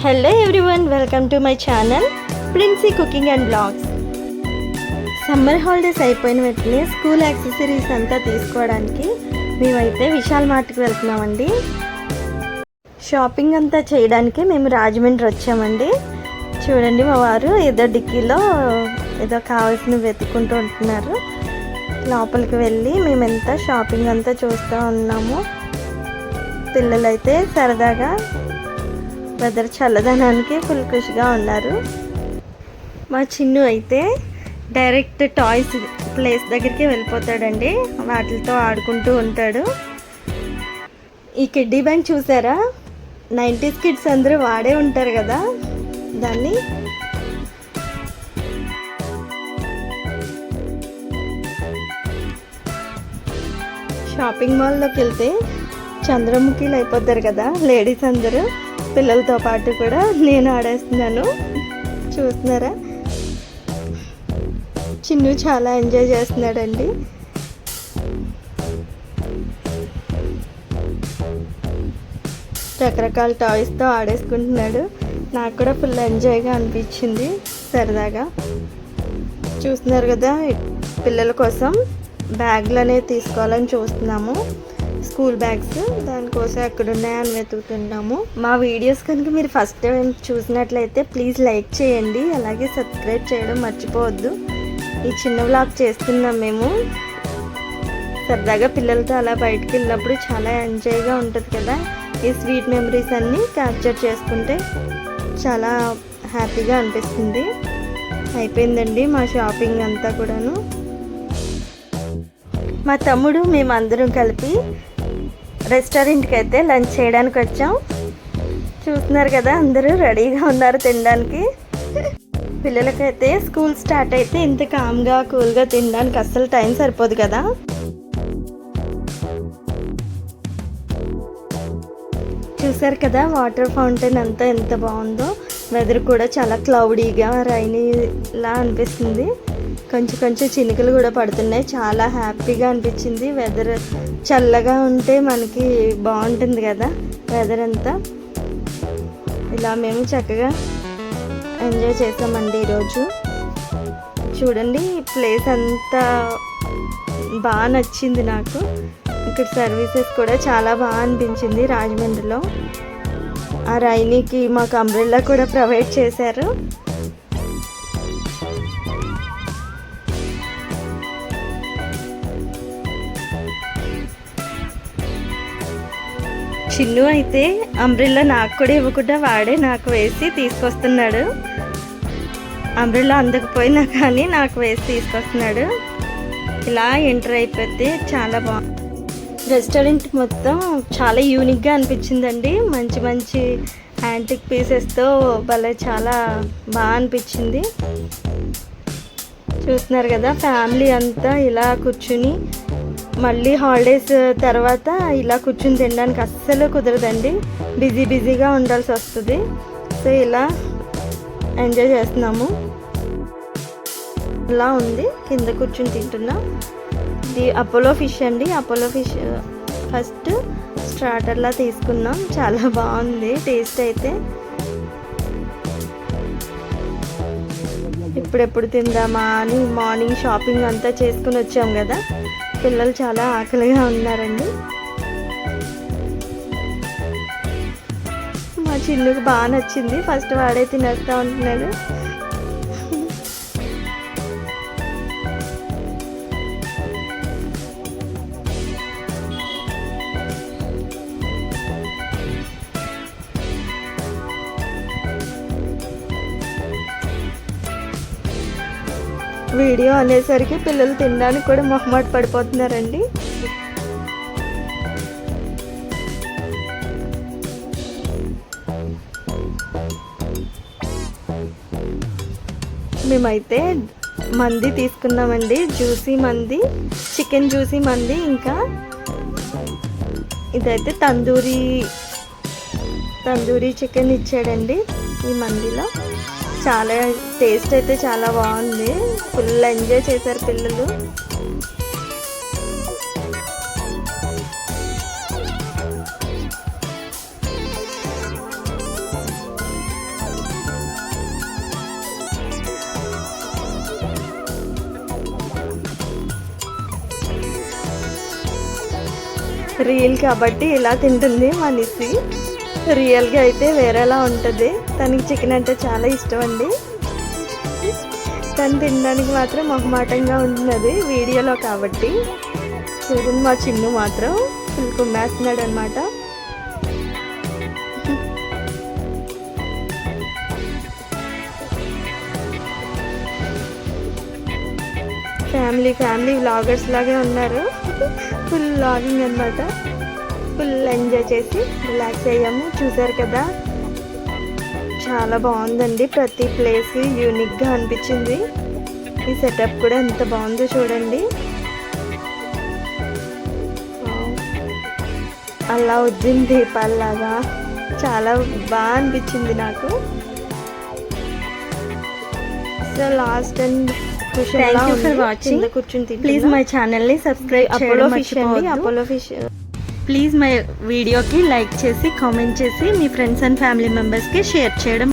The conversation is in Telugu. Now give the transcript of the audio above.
Hello everyone welcome to my channel Princy cooking and blogs summer holidays అయిపోయిన వెంటనే స్కూల్ యాక్సెసరీస్ అంతా తీసుకోవడానికి మేమైతే విశాల్ మార్ట్కి వెళ్తున్నామండి. షాపింగ్ అంతా చేయడానికి మేము రాజమండ్రి వచ్చామండి. చూడండి మా వారు ఏదో డిక్కీలో ఏదో కావాల్సినవి వెతుక్కుంటూ ఉంటున్నారు. లోపలికి వెళ్ళి మేమెంత షాపింగ్ అంతా చూస్తూ ఉన్నాము. పిల్లలైతే సరదాగా వెదర్ చల్లదనానికి ఫుల్ ఖుషిగా ఉన్నారు. మా చిన్ను అయితే డైరెక్ట్ టాయ్స్ ప్లేస్ దగ్గరికి వెళ్ళిపోతాడండి. వాటితో ఆడుకుంటూ ఉంటాడు. ఈ కిడ్డీ బ్యాంక్ చూసారా? నైంటీస్ కిడ్స్ అందరూ వాడే ఉంటారు కదా దాన్ని. షాపింగ్ మాల్లోకి వెళ్తే చంద్రముఖిలు అయిపోతారు కదా లేడీస్ అందరూ. పిల్లలతో పాటు కూడా నేను ఆడేస్తున్నాను. చూస్తున్నారా? చిన్ను చాలా ఎంజాయ్ చేస్తున్నాడండి. రకరకాల టాయ్స్తో ఆడేసుకుంటున్నాడు. నాకు కూడా ఫుల్ ఎంజాయ్గా అనిపించింది సరదాగా. చూస్తున్నారు కదా పిల్లల కోసం బ్యాగ్లు అనేవి తీసుకోవాలని చూస్తున్నాము. స్కూల్ బ్యాగ్స్ దానికోసం ఎక్కడ ఉన్నాయని వెతుకుతున్నాము. మా వీడియోస్ కనుక మీరు ఫస్ట్ టైం చూసినట్లయితే ప్లీజ్ లైక్ చేయండి అలాగే సబ్స్క్రైబ్ చేయడం మర్చిపోవద్దు. ఈ చిన్న వ్లాగ్ చేస్తున్నాం మేము. సరదాగా పిల్లలతో అలా బయటకు వెళ్ళినప్పుడు చాలా ఎంజాయ్గా ఉంటుంది కదా. ఈ స్వీట్ మెమరీస్ అన్నీ క్యాప్చర్ చేసుకుంటే చాలా హ్యాపీగా అనిపిస్తుంది. అయిపోయిందండి మా షాపింగ్ అంతా కూడాను. మా తమ్ముడు మేమందరం కలిపి రెస్టారెంట్కి అయితే లంచ్ చేయడానికి వచ్చాం. చూస్తున్నారు కదా అందరూ రెడీగా ఉన్నారు తినడానికి. పిల్లలకైతే స్కూల్ స్టార్ట్ అయితే ఇంత కామ్గా కూల్గా తినడానికి అస్సలు టైం సరిపోదు కదా. చూసారు కదా వాటర్ ఫౌంటైన్ అంతా ఎంత బాగుందో. వెదర్ కూడా చాలా క్లౌడీగా రైనీలా అనిపిస్తుంది. కొంచెం కొంచెం చినుకులు కూడా పడుతున్నాయి. చాలా హ్యాపీగా అనిపించింది. వెదర్ చల్లగా ఉంటే మనకి బాగుంటుంది కదా వెదర్ అంతా. ఇలా మేము చక్కగా ఎంజాయ్ చేసామండి ఈరోజు. చూడండి ప్లేస్ అంతా బాగా నచ్చింది నాకు. ఇక్కడ సర్వీసెస్ కూడా చాలా బాగా అనిపించింది రాజమండ్రిలో. ఆ రైనీకి మాకు అంబ్రెల్లా కూడా ప్రొవైడ్ చేశారు. చిన్ను అయితే అంబ్రిల్లా నాకు కూడా ఇవ్వకుండా వాడే నాకు వేసి తీసుకొస్తున్నాడు. అంబ్రిల్లా అందకపోయినా కానీ నాకు వేసి తీసుకొస్తున్నాడు. ఇలా ఎంటర్ అయిపోతే చాలా బాగుంది రెస్టారెంట్ మొత్తం చాలా యూనిక్గా అనిపించిందండి. మంచి మంచి యాంటిక్ పీసెస్తో భలే చాలా బాగా అనిపించింది. చూస్తున్నారు కదా ఫ్యామిలీ అంతా ఇలా కూర్చుని మళ్ళీ హాలిడేస్ తర్వాత ఇలా కూర్చుని తినడానికి అస్సలు కుదరదండి. బిజీ బిజీగా ఉండాల్సి వస్తుంది. సో ఇలా ఎంజాయ్ చేస్తున్నాము. ఇలా ఉంది. కింద కూర్చుని తింటున్నాం. ఇది అపోలో ఫిష్ అండి. అపోలో ఫిష్ ఫస్ట్ స్టార్టర్లా తీసుకున్నాం. చాలా బాగుంది. టేస్ట్ అయితే. ఇప్పుడెప్పుడు తిందామా అని మార్నింగ్ షాపింగ్ అంతా చేసుకుని వచ్చాం కదా. పిల్లలు చాలా ఆకలిగా ఉన్నారండి. మా చిన్నుకు బాగా నచ్చింది. ఫస్ట్ వాడే తినేస్తా ఉంటున్నాడు. వీడియో అనేసరికి పిల్లలు తినడానికి కూడా మొహమాట పడిపోతున్నారండి. మేమైతే మంది తీసుకున్నామండి జ్యూసీ మంది చికెన్ జ్యూసీ మంది ఇంకా ఇదైతే తందూరి తందూరి చికెన్ ఇచ్చాడండి ఈ మందిలో. చాలా టేస్ట్ అయితే చాలా బాగుంది. ఫుల్ ఎంజాయ్ చేశారు పిల్లలు. రీల్ కాబట్టి ఇలా తింటుంది మనిషి రియల్గా అయితే వేరేలా ఉంటుంది. తనకి చికెన్ అంటే చాలా ఇష్టం అండి. తను తినడానికి మాత్రం మొహమాటంగా ఉంటున్నది వీడియోలో కాబట్టి. చూడండి మా చిన్ను మాత్రం ఫుల్ కుమ్మేస్తున్నాడు అనమాట ఫ్యామిలీ ఫ్యామిలీ వ్లాగర్స్ లాగే ఉన్నారు. ఫుల్ వ్లాగింగ్ అనమాట ఫుల్ ఎంజాయ్ చేసి రిలాక్స్ అయ్యాము. చూసారు కదా? చాలా బాగుందండి. ప్రతి ప్లేస్ యూనిక్గా అనిపించింది. ఈ సెటప్ కూడా ఎంత బాగుందో చూడండి. అలా ఉద్దిన దీపాల్లాగా చాలా బాగా అనిపించింది నాకు. So last and for watching. కూర్చుని ప్లీజ్ మై ఛానల్ని సబ్స్క్రైబ్ అపోలో ఫిష్ అండి. అపోలో ఫిష్ ప్లీజ్ మై వీడియోకి లైక్ చేసి కామెంట్ చేసి మీ ఫ్రెండ్స్ అండ్ ఫ్యామిలీ మెంబర్స్కి షేర్ చేయడం